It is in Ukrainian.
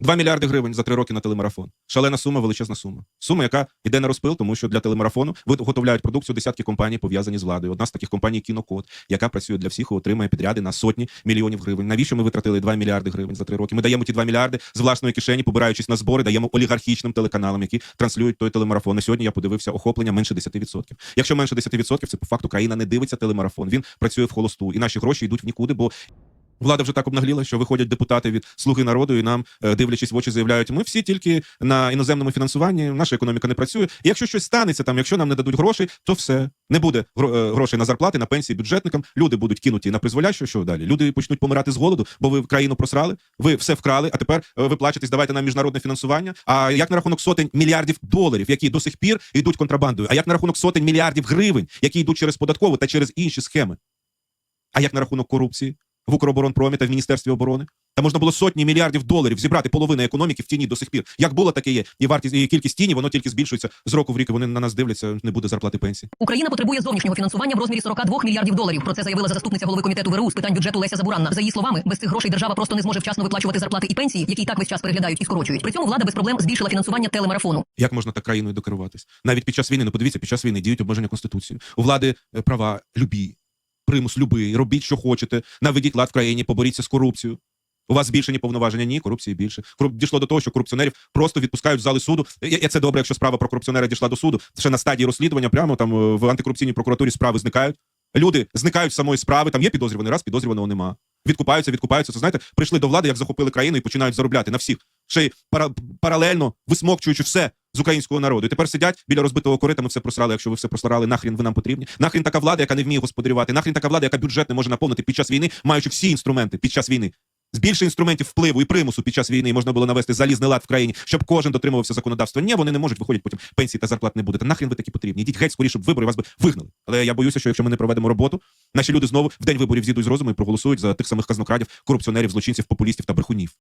2 мільярди гривень за три роки на телемарафон. Шалена сума, величезна сума. Сума, яка йде на розпил, тому що для телемарафону виготовляють продукцію десятки компаній, пов'язані з владою. Одна з таких компаній Кінокод, яка працює для всіх і підряди на сотні мільйонів гривень. Навіщо ми витратили 2 мільярди гривень за три роки? Ми даємо ті 2 мільярди з власної кишені, побираючись на збори, даємо олігархічним телеканалам, які транслюють той телемарафон. На сьогодні я подивився охоплення менше 10%. Якщо менше 10%, це по факту країна не дивиться телемарафон. Він працює в холосту, і наші гроші йдуть в нікуди, бо Влада вже так обнагліла, що виходять депутати від слуги народу і нам, е, дивлячись в очі, заявляють: ми всі тільки на іноземному фінансуванні, наша економіка не працює. І якщо щось станеться, там, якщо нам не дадуть грошей, то все не буде е, грошей на зарплати, на пенсії бюджетникам. Люди будуть кинуті на призволяще. Що далі? Люди почнуть помирати з голоду, бо ви країну просрали, ви все вкрали. А тепер е, ви плачетесь, давайте нам міжнародне фінансування. А як на рахунок сотень мільярдів доларів, які до сих пір йдуть контрабандою? А як на рахунок сотень мільярдів гривень, які йдуть через податкову та через інші схеми? А як на рахунок корупції в Укроборонпромі та в Міністерстві оборони? Та можна було сотні мільярдів доларів зібрати половину економіки в тіні до сих пір. Як було, таке є. І вартість і кількість тіні, воно тільки збільшується з року в рік. Вони на нас дивляться, не буде зарплати пенсії. Україна потребує зовнішнього фінансування в розмірі 42 мільярдів доларів. Про це заявила заступниця голови комітету ВРУ з питань бюджету Леся Забуранна. За її словами, без цих грошей держава просто не зможе вчасно виплачувати зарплати і пенсії, які і так весь час переглядають і скорочують. При цьому влада без проблем збільшила фінансування телемарафону. Як можна так країною докеруватись? Навіть під час війни, ну подивіться, під час війни діють обмеження конституції. У влади е, права любі, примус любий, робіть, що хочете, наведіть лад в країні, поборіться з корупцією. У вас збільшені повноваження? Ні, корупції більше. Дійшло до того, що корупціонерів просто відпускають з зали суду. І це добре, якщо справа про корупціонера дійшла до суду. Ще на стадії розслідування, прямо там е, в антикорупційній прокуратурі справи зникають. Люди зникають з самої справи. Там є підозрюваний, раз підозрюваного нема. Відкупаються, відкупаються. Це знаєте, прийшли до влади, як захопили країну і починають заробляти на всіх. Ще й пара... паралельно висмокчуючи все з українського народу. І тепер сидять біля розбитого корита. Ми все просрали. Якщо ви все просрали, нахрін ви нам потрібні. Нахрін така влада, яка не вміє господарювати. Нахрін така влада, яка бюджет не може наповнити під час війни, маючи всі інструменти під час війни. З більше інструментів впливу і примусу під час війни можна було навести залізний лад в країні, щоб кожен дотримувався законодавства. Ні, вони не можуть виходять потім пенсії та зарплат не буде. Та нахрін ви такі потрібні? Йдіть геть скоріше, щоб вибори вас би вигнали. Але я боюся, що якщо ми не проведемо роботу, наші люди знову в день виборів зійдуть з розуму і проголосують за тих самих казнокрадів, корупціонерів, злочинців, популістів та брехунів.